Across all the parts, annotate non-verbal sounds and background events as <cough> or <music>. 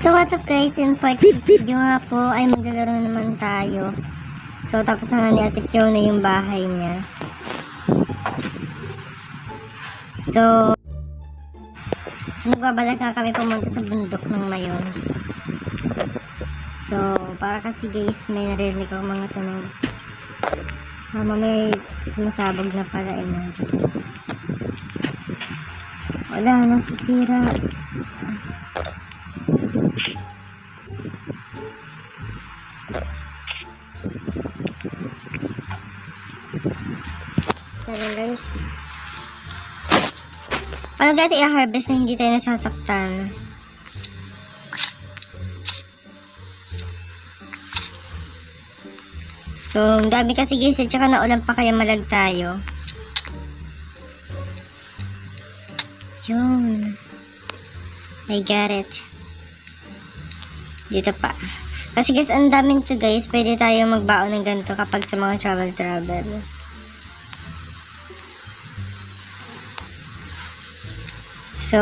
So what's up guys, in part this video nga po ay maglalaro na naman tayo. So tapos na nga ni Ate Fiona yung bahay niya. So, nagbabalak nga kami pumunta sa bundok ng mayon. So, para kasi guys, may narinig ako mga tunog. Mama may sumasabog na pala eh. no? Wala, nasisira. Tara guys. Paano dati i-harvest na hindi tayo nasasaktan? So, ang dami kasi guys, at saka naulan pa kaya malag tayo. Yun. I got it. Dito pa. Kasi guys, ang dami nito guys. Pwede tayo magbaon ng ganito kapag sa mga travel-travel. So,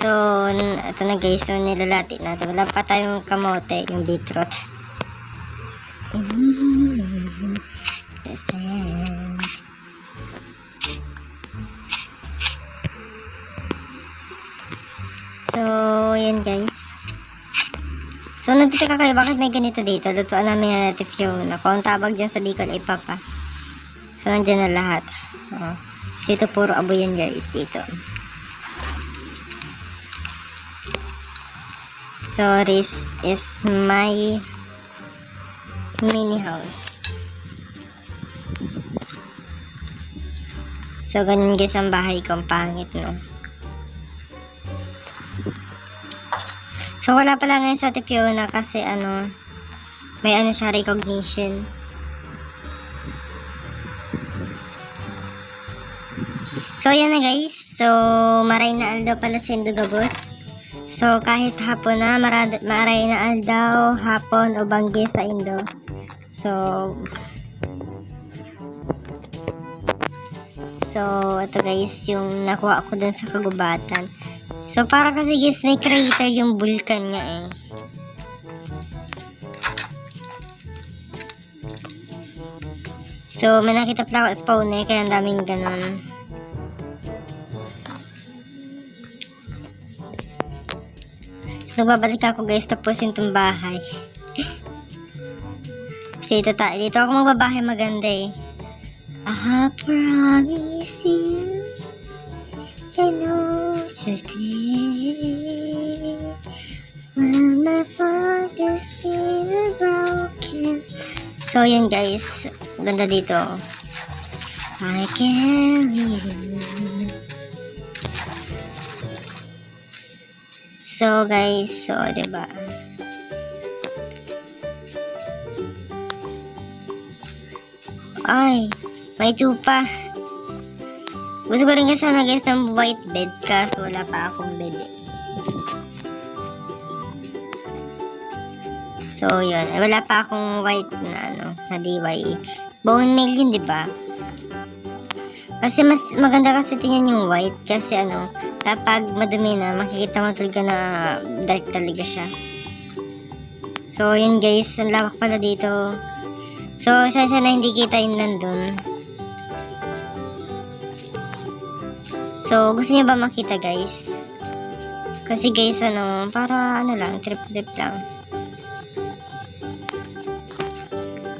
so, ito na guys. So, nilalati natin. Wala pa tayong kamote, yung beetroot. Sesame. So, yan guys. So, nagtitaka kayo, bakit may ganito dito? Lutuan namin yan natin Fiona. Kung ang tawag dyan sa Bicol ay Papa. So, nandyan na lahat. Oh. Kasi ito puro abo yan guys dito. So, this is my mini house. So, ganun guys ang bahay ko. Ang pangit, no? So, wala pala ngayon sa Ate Fiona kasi ano, may ano siya, recognition. So, yan na guys. So, maray na aldaw pala si Indugabos. So, kahit hapon na, marad, maray na aldaw, hapon o banggi sa Indo. So, So, ito guys, yung nakuha ko dun sa kagubatan. So, para kasi guys, may crater yung vulkan niya eh. So, may nakita pala ako spawner, kaya ang daming ganun. So, nagbabalik ako guys, tapusin tong bahay. <laughs> Kasi dito, dito ako magbabahay maganda eh. I promise you Know today When my father's still broken So yan guys. Ganda dito. I carry So guys So diba? Ay may tupa. Gusto ko rin kasi sana guys ng white bed kaso wala pa akong bed eh. So, yun. Eh, Wala pa akong white na ano, na DYE. Bone meal yun, di ba? Kasi mas maganda kasi tingnan yung white kasi ano, kapag madumi na, makikita mo talaga na dark talaga siya. So, yun guys, ang lawak pala dito. So, siya siya na hindi kita yung nandun. So, gusto niyo ba makita guys? Kasi guys, ano, para ano lang, trip-trip lang.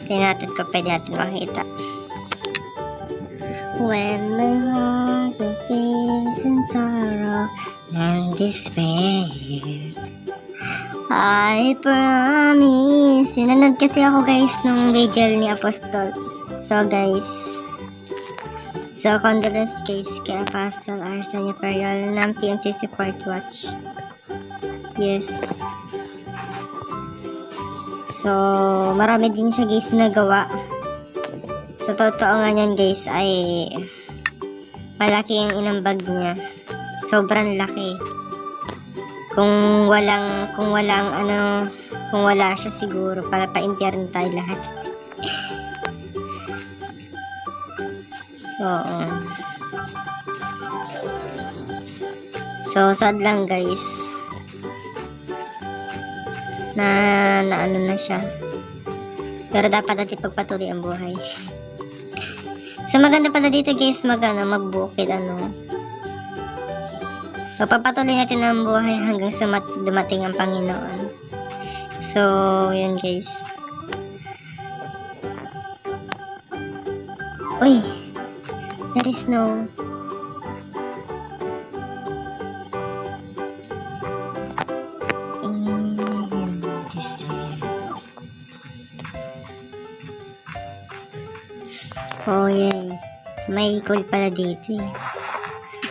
Tingnan natin kung pwede natin makita. When my heart is filled in sorrow and despair I promise. Sinunod kasi ako guys nung vigil ni Apostol. So guys, So, condolence case kay Apostle Arsenio Ferrol ng PMCC Court Watch. Yes. So, marami din siya guys nagawa. Sa totoo nga niyan guys ay malaki ang inambag niya. Sobrang laki. Kung walang, kung walang ano, kung wala siya siguro, para pa-impyerno tayo lahat. Oo. So, sad lang guys. Na, na ano na siya. Pero dapat natin pagpatuloy ang buhay. So, maganda pala dito guys, mag, ano, magbukid, ano. So, papatuloy natin ang buhay hanggang sa mat- dumating ang Panginoon. So, yun guys. Uy, there is no... Oh, yay. May cool pala dito eh.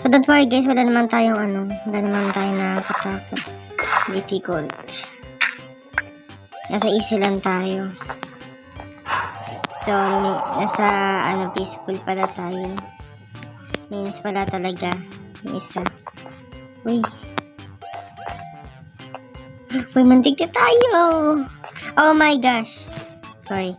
So, don't worry guys, wala naman tayong ano, wala naman tayong nakakatakot. Difficult. Nasa easy lang tayo. So, may, nasa ano, peaceful pala tayo. Means wala talaga. Yung isa. Uy. <gasps> Uy, mantig na tayo. Oh my gosh. Sorry.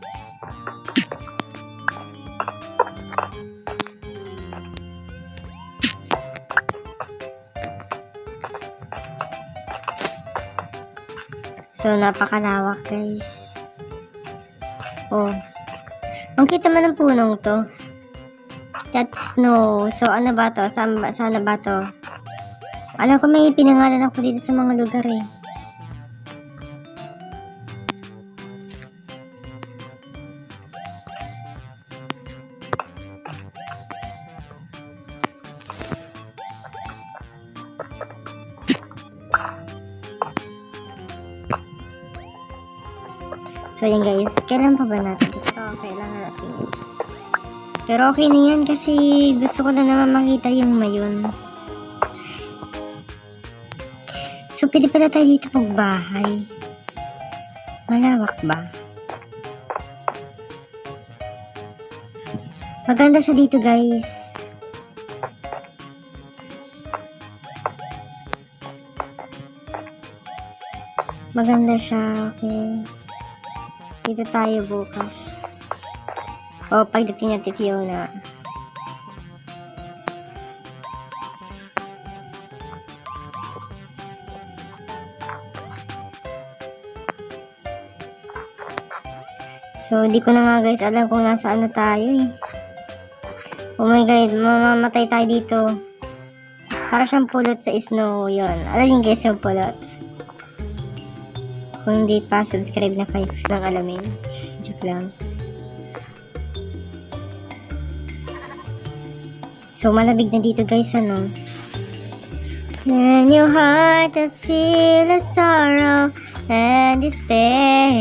So, napakalawak, guys. Oh. Ang kita man ng punong to. That's snow. So, ano ba to? Saan, ba- saan na ba to? Alam ko may pinangalan ako dito sa mga lugar eh. So yun guys, kailan pa ba natin ito? Kailangan natin. Pero okay na yan kasi gusto ko na naman makita yung mayon. So pwede pala tayo dito magbahay. Malawak ba? Maganda siya dito guys. Maganda siya, okay. Dito tayo bukas. O, pagdating natin Fiona. So, di ko na nga guys alam kung nasaan na tayo eh. Oh my god, mamamatay tayo dito. Para siyang pulot sa snow yon. Alam niyo guys yung pulot. Kung hindi pa, subscribe na kayo ng alamin. Joke lang. So, malamig na dito guys, ano? In your heart feel a sorrow and despair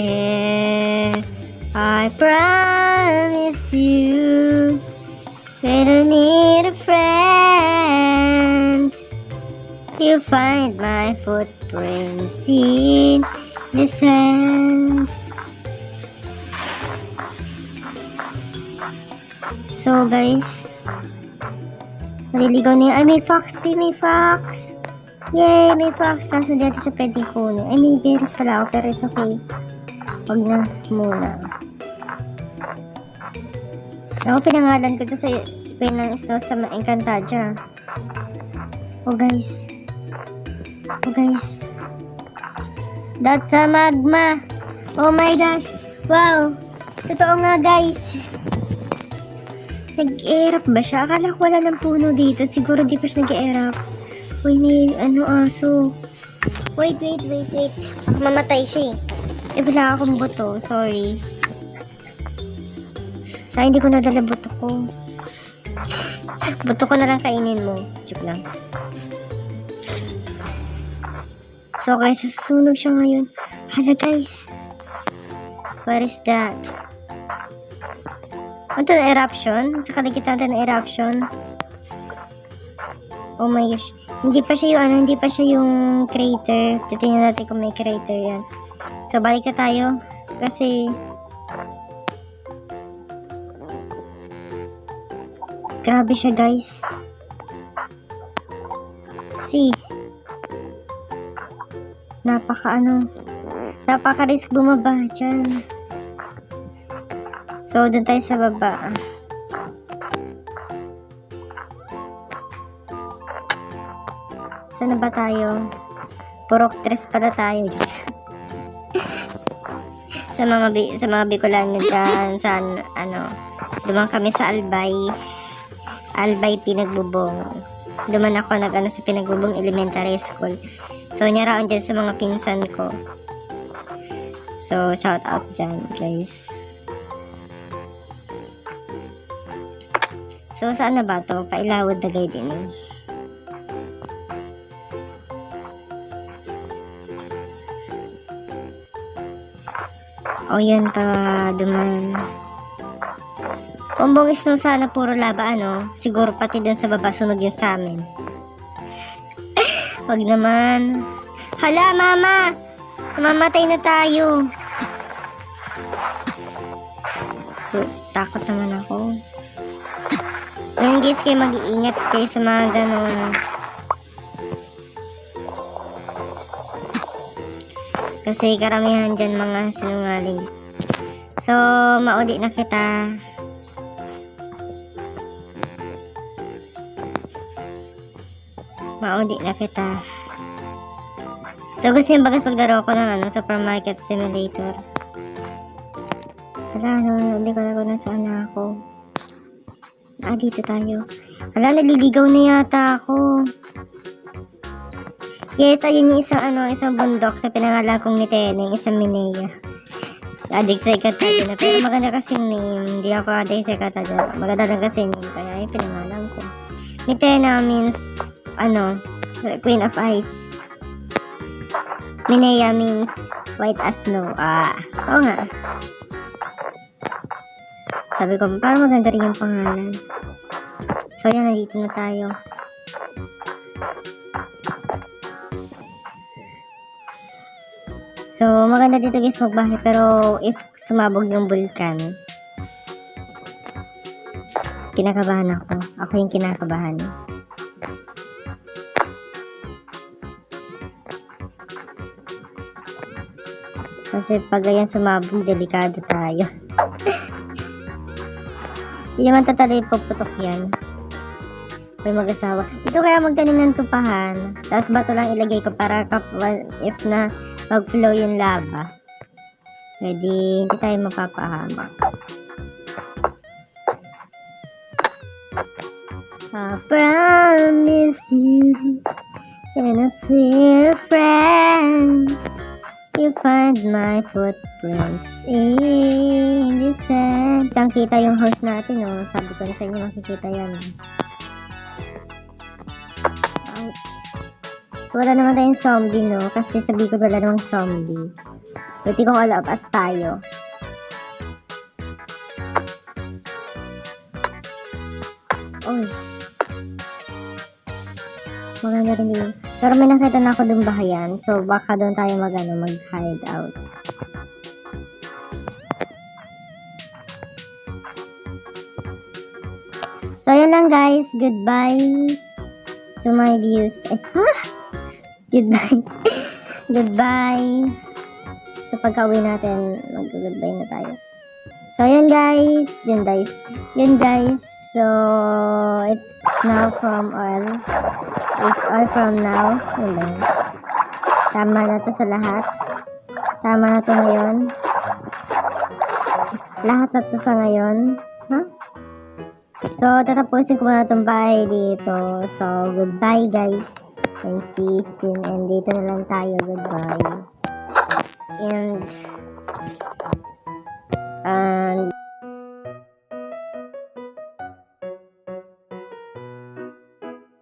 I promise you When I need a friend You find my footprints in the sand So guys Maliligaw na yun. Ay, may fox, P, may fox. Yay, may fox. Kaso dito siya pwedeng kunin. Ay, may berries pala ako, pero it's okay. Huwag na muna. Ako, pinangalan ko to sa Queen ng Snow sa Encantadia. Oh, guys. Oh, guys. That's a magma. Oh my gosh. Wow. Totoo nga, guys. Nag-erap ba siya? Akala ko wala ng puno dito. Siguro di pa siya nag-erap. Uy, may ano aso. Wait, wait, wait, wait. Mamatay siya eh. Eh, wala akong buto. Sorry. Sa hindi ko nadala buto ko. Buto ko na lang kainin mo. Joke lang. So guys, susunog siya ngayon. Hala guys. What is that? Ano to, eruption? Sa kaligit natin ng eruption. Oh my gosh. Hindi pa siya yung ano, hindi pa siya yung crater. Titingnan natin kung may crater yan. So, balik na tayo. Kasi, grabe siya guys. See. Napaka ano, napaka risk bumaba dyan. So, doon tayo sa baba. Saan na ba tayo? Purok tres pala tayo. <laughs> sa mga bi sa mga Bicolano dyan, sa ano, duman kami sa Albay. Albay Pinagbubong. Duman ako nag ano, sa Pinagbubong Elementary School. So, nyaraon dyan sa mga pinsan ko. So, shout out dyan, guys. So, saan na ba to? Pailawad na gay din eh. O yun pa, duman. Kung bungis nung sana puro laba, ano, siguro pati dun sa baba sunog yun sa amin. <laughs> Wag naman. Hala, mama! Mamatay na tayo. Takot naman ako. Ngayon guys, kayo mag-iingat kayo sa mga ganun. Kasi karamihan dyan mga sinungaling. So, maudi na kita. Maudi na kita. So, gusto yung bagas paglaro ko ng ano, supermarket simulator. Wala, no, hindi ko na kung nasaan na ako. Ah, dito tayo. Wala, naliligaw na yata ako. Yes, ayun yung isang ano, isang bundok na pinangalan kong ni Teneng, isang Minea. Addict sa ikataja na. Pero maganda kasi yung name. Hindi ako addict sa ikataja. Maganda lang kasi yung name. Kaya yung pinangalan ko. Mitena means, ano, Queen of Ice. Minea means white as snow. Ah, oo nga. Sabi ko, parang maganda rin yung pangalan. So, yan, nandito na tayo. So, maganda dito guys magbahay pero if sumabog yung vulkan, kinakabahan ako. Ako yung kinakabahan. Kasi pag ganyan sumabog, delikado tayo. <laughs> Hindi naman tatali puputok yan. May mag-asawa. Ito kaya magtanim ng tupahan. Tapos bato lang ilagay ko para kap if na mag-flow yung lava. Pwede hindi tayo mapapahama. I promise you and a friend You find my footprints in the sand. Kitang kita yung host natin, oh. Sabi ko na sa inyo, makikita yan. Ay. Wala naman tayong zombie, no? Kasi sabi ko wala namang zombie. Buti kung alapas tayo. Uy. Maganda rin din. Pero may nakita na ako dun bahayan. So, baka doon tayo mag, ano, mag-hide out. So, yun lang guys. Goodbye to my views. Eh, ha? Goodbye. <laughs> Goodbye. So, pagka-uwi natin, mag-goodbye na tayo. So, yun guys. Yun guys. Yun guys. So, it's now from all. It's all from now. Lang. Tama na to sa lahat. Tama na to ngayon. Lahat na to sa ngayon. Ha? So, tatapusin ko na itong bahay dito. So, goodbye guys. And see you soon. And dito na lang tayo. Goodbye. And